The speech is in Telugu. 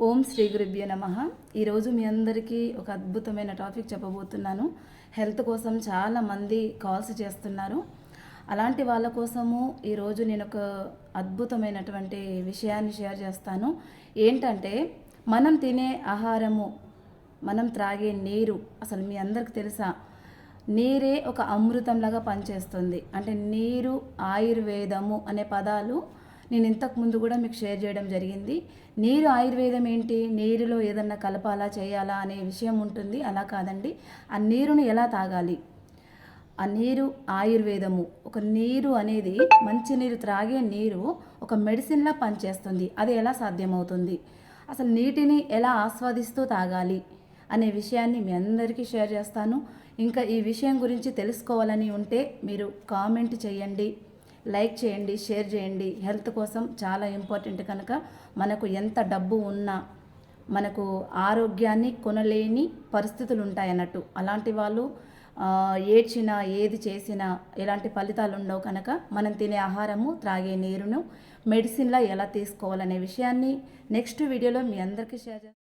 ఓం శ్రీ గురుభ్యో నమ. ఈరోజు మీ అందరికీ ఒక అద్భుతమైన టాపిక్ చెప్పబోతున్నాను. హెల్త్ కోసం చాలామంది కాల్స్ చేస్తున్నారు. అలాంటి వాళ్ళ కోసము ఈరోజు నేను ఒక అద్భుతమైనటువంటి విషయాన్ని షేర్ చేస్తాను. ఏంటంటే మనం తినే ఆహారము మనం త్రాగే నీరు అసలు మీ అందరికి తెలుసా? నీరే ఒక అమృతంలాగా పనిచేస్తుంది. అంటే నీరు ఆయుర్వేదము అనే పదాలు నేను ఇంతకు ముందు కూడా మీకు షేర్ చేయడం జరిగింది. నీరు ఆయుర్వేదం ఏంటి? నీరులో ఏదన్నా కలపాలా చేయాలా అనే విషయం ఉంటుంది. అలా కాదండి. ఆ నీరుని ఎలా తాగాలి? ఆ నీరు ఆయుర్వేదము. ఒక నీరు అనేది మంచి నీరు త్రాగే నీరు ఒక మెడిసిన్లా పనిచేస్తుంది. అది ఎలా సాధ్యమవుతుంది? అసలు నీటిని ఎలా ఆస్వాదిస్తూ తాగాలి అనే విషయాన్ని మీ అందరికీ షేర్ చేస్తాను. ఇంకా ఈ విషయం గురించి తెలుసుకోవాలని ఉంటే మీరు కామెంట్ చేయండి. లైక్ చేయండి షేర్ చేయండి. హెల్త్ కోసం చాలా ఇంపార్టెంట్ కనుక మనకు ఎంత డబ్బు ఉన్నా మనకు ఆరోగ్యాన్ని కొనలేని పరిస్థితులు ఉంటాయన్నట్టు. అలాంటి వాళ్ళు ఏడ్చినా ఏది చేసినా ఎలాంటి ఫలితాలు ఉండవు కనుక మనం తినే ఆహారము త్రాగే నీరును మెడిసిన్లా ఎలా తీసుకోవాలనే విషయాన్ని నెక్స్ట్ వీడియోలో మీ అందరికీ షేర్ చేస్తాను